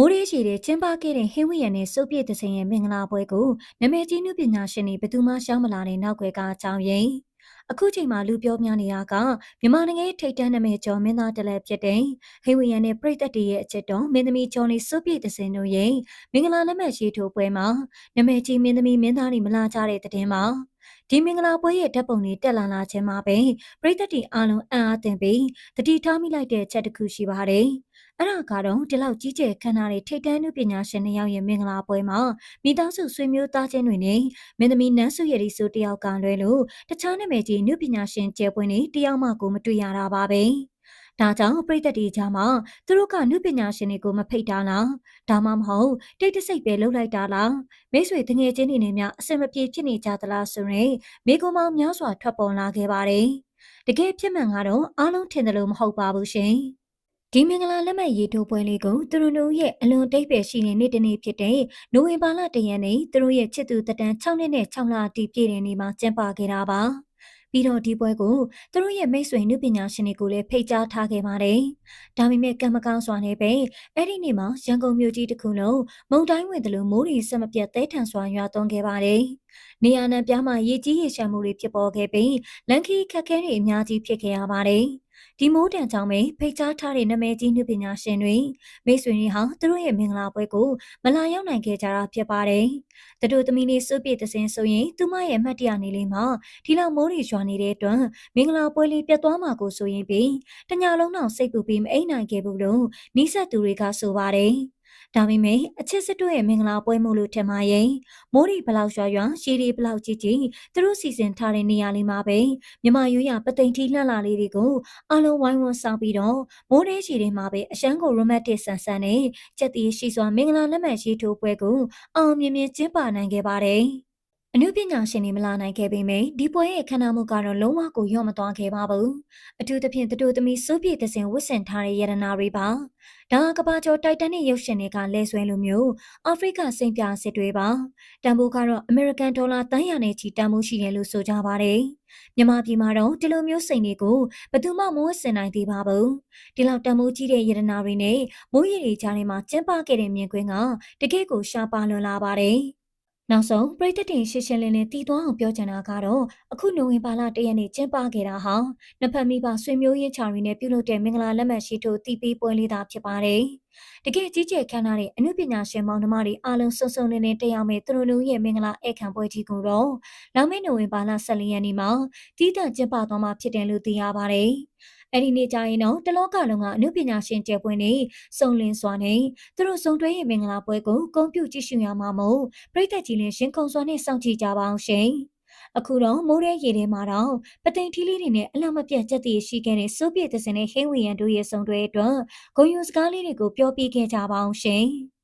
မိုးရေးရှိတဲ့ကျင်းပခဲ့တဲ့ဟင်းဝီယန်နဲ့စုပ်ပြည့်သစင်ရဲ့မင်္ဂလာပွဲကိုနမဲကြီးနုပညာရှင်တွေဘယ်သူမှရှောင်းမလာတဲ့နောက်ွယ်ကအကြောင်းရင်းအခုချိန်မှာလူပြောများနေတာကမြန်မာနိုင်ငံရဲ့ထိတ်တန်းနာမည်ကျော်မင်းသားတလဲဖြစ်တဲ့ဟိဝီယန်နဲ့ပြည်သက်တရဲ့အချက်တော်မင်းသမီးကျော်နေစုပ်ပြည့်သစင်တို့ရဲ့မင်္ဂလာလက်မှတ်ရေးထိုးပွဲမှာနာမည်ကြီးမင်းသမီးမင်းသားတွေမလာကြတဲ့တဲ့တင်မှာဒီမင်္ဂလာပွဲရဲ့ဓာတ်ပုံတွေတက်လာလာခြင်းမှာပဲပြည်သက်တီအားလုံးအံ့အားသင့်ပြီးတတိထားမိလိုက်တဲ့အချက်တစ်ခုရှိပါတယ်။ အဲ့ဒါကတော့ဒီလောက်ကြီးကျယ်ခမ်းနားတဲ့ထိတ်တန်းနုပညာရှင်နှစ်ယောက်ရဲ့မင်္ဂလာပွဲမှာမိသားစုဆွေမျိုးသားချင်းတွေနဲ့မင်းသမီးနန်းစုရည်ဆိုတယောက်ကလွဲလို့တခြားနာမည်ကြီးနုပညာရှင်ကျယ်ပွင့်တွေတယောက်မှကိုမတွေ့ရတာပါပဲ။ဒါကြောင့်ပြည်သက်တီကြားမှာသူတို့ကနုပညာရှင်တွေကိုမဖိတ်တာလားဒါမှမဟုတ်တိတ်တဆိတ်ပဲလှုပ်လိုက်တာလားမိတ်ဆွေတငယ်ချင်းတွေနဲ့များအစင်မပြေဖြစ်နေကြသလားဆိုရင်မိကုံမောင်များစွာထွက်ပေါ်လာခဲ့ပါတယ်တကယ်ဖြစ်မှန်ကတော့အားလုံးထင်တယ်လို့မဟုတ်ပါဘူးရှင် ဒီမင်္ဂလာလက်မှတ်ရေးထိုးပွဲလေးကိုသူတို့တို့ရဲ့အလွန်တိတ်ပဲရှိတဲ့နေ့တစ်နေ့ဖြစ်တဲ့နိုဝင်ဘာလတရက်နေ့သူတို့ရဲ့ချစ်သူတတန်း6နှစ်နဲ့6လအတည်ပြည့်တဲ့နေ့မှာကျင်းပခဲ့တာပါပြီးတော့ဒီပွဲကိုသူတို့ရဲ့မိတ်ဆွေနှုပညာရှင်တွေကိုလည်းဖိတ်ကြားထားခဲ့ပါတယ်။ဒါပေမဲ့ကံမကောင်းစွာနဲ့ပဲအဲ့ဒီနေ့မှာရန်ကုန်မြို့ကြီးတစ်ခုလုံးမုန်တိုင်းဝင်တယ်လို့မိုးရီဆက်မပြတ်သဲထန်စွာရွာသွန်းခဲ့ပါတယ်။နေရာနံပြားမှာရေကြီးရေရှမ်းမှုတွေဖြစ်ပေါ်ခဲ့ပြီးလန်ခီခက်ခဲတွေအများကြီးဖြစ်ခဲ့ရပါတယ်။ ဒီမိုးတန်ကြောင့်ပဲဖိတ်ကြားထားတဲ့နာမည်ကြီးနှုပညာရှင်တွေမိတ်ဆွေတွေဟာသူတို့ရဲ့မင်္ဂလာပွဲကိုမလာရောက်နိုင်ခဲ့ကြတာဖြစ်ပါတယ်။သူတို့သမီးလေးစုပြည့်တဲ့စင်ဆိုရင်သူမရဲ့မှတ်တရနေလေးမှာဒီလောက်မိုးတွေရွာနေတဲ့အတွက်မင်္ဂလာပွဲလေးပြတ်သွားမှာကိုဆိုရင်ပြီးတညလုံးတော့စိတ်ပူပြီးမအိမ်နိုင်ခဲ့ဘူးလို့နီးစပ်သူတွေကဆိုပါတယ်။ ဒါပေမဲ့အချစ်စစ်တို့ရဲ့မင်္ဂလာပွဲမို့လို့ထင်ပါရဲ့မိုးရီဘလောက်ရွာရွာရှည်ရီဘလောက်ကြီးကြီးသူတို့စီစဉ်ထားတဲ့နေရာလေးမှာပဲမြမရွရပသိမ်ထီလှလှလေးတွေကိုအလုံးဝိုင်းဝန်းဆောင်ပြီးတော့မိုးရဲရှည်တွေမှာပဲအရှမ်းကို romantic ဆန်ဆန်နဲ့ကြက်တီရှိစွာမင်္ဂလာလက်မှတ်ရေးထိုးပွဲကိုအောင်မြင်မြင်ကျင်းပနိုင်ခဲ့ပါတယ် အနုပညာရှင်တွေမလာနိုင်ခဲ့ပေမယ့်ဒီပွဲရဲ့ခန္ဓာမှုကတော့လုံးဝကိုရော့မသွားခဲ့ပါဘူးအထူးသဖြင့်တတူသမီးစိုးပြေသစဉ်ဝတ်ဆင်ထားတဲ့ရတနာတွေပါဒါကဘာကျော်တိုက်တန်နဲ့ရုပ်ရှင်တွေကလဲဆွဲလိုမျိုးအာဖရိကစိန်ပြစစ်တွေပါတန်ဖိုးကတော့အမေရိကန်ဒေါ်လာတန်းရနဲ့ချီတန်ဖိုးရှိတယ်လို့ဆိုကြပါတယ်မြန်မာပြည်မှာတော့ဒီလိုမျိုးစိန်တွေကိုဘယ်သူမှမဝတ်ဆင်နိုင်သေးပါဘူးဒီလောက်တန်ဖိုးကြီးတဲ့ရတနာတွေနဲ့မိုးရည်တွေကြားထဲမှာကျင်းပခဲ့တဲ့မြင်ကွင်းကတကယ့်ကိုရှားပါလွန်လာပါတယ် နောက်ဆုံးပြည်သက်တင်ရှင်းရှင်းလင်းလင်းတည်သွားအောင်ပြောချင်တာကတော့အခုနိုဝင်ဘာလတရက်နေ့ကျင်းပခဲ့တာဟာနှစ်ဖက်မိဘဆွေမျိုးရင်းချာတွေနဲ့ပြုလုပ်တဲ့မင်္ဂလာလက်မှတ်ရှိထိုးတီးပြီးပွဲလေးသာဖြစ်ပါတယ်။တကယ်ကြီးကျယ်ခမ်းနားတဲ့အမှုပညာရှင်မောင်နှမတွေအားလုံးစုံစုံလင်းလင်းတက်ရောက်မဲ့သူတို့ရဲ့မင်္ဂလာဧကန်ပွဲကြီးကိုတော့လာမယ့်နိုဝင်ဘာလ14ရက်နေ့မှာတည်တံ့ကျင်းပသွားမှာဖြစ်တယ်လို့သိရပါတယ်။ အဲ့ဒီနေ့ကျရင်တော့တလောကလုံးကအမှုပညာရှင်ကျယ်ပွင့်နေစုံလင်စွာနဲ့သူတို့စုံတွဲရဲ့မင်္ဂလာပွဲကိုဂုဏ်ပြုကြည့်ရှုရမှာမို့ပြည်သက်ကြီးလင်းရှင်ခုံစွာနဲ့စောင့်ကြည့်ကြပါအောင်ရှင်အခုတော့မိုးရဲရေထဲမှာတော့ပသိမ်ထီးလေးတွေနဲ့အလောက်မပြတ်ကြက်တည်ရှိခဲ့တဲ့စိုးပြည့်သစင်နဲ့ဟင်းဝီယန်တို့ရဲ့စုံတွဲအတွက်ဂုံယူစကားလေးတွေကိုပြောပြခဲ့ကြပါအောင်ရှင်။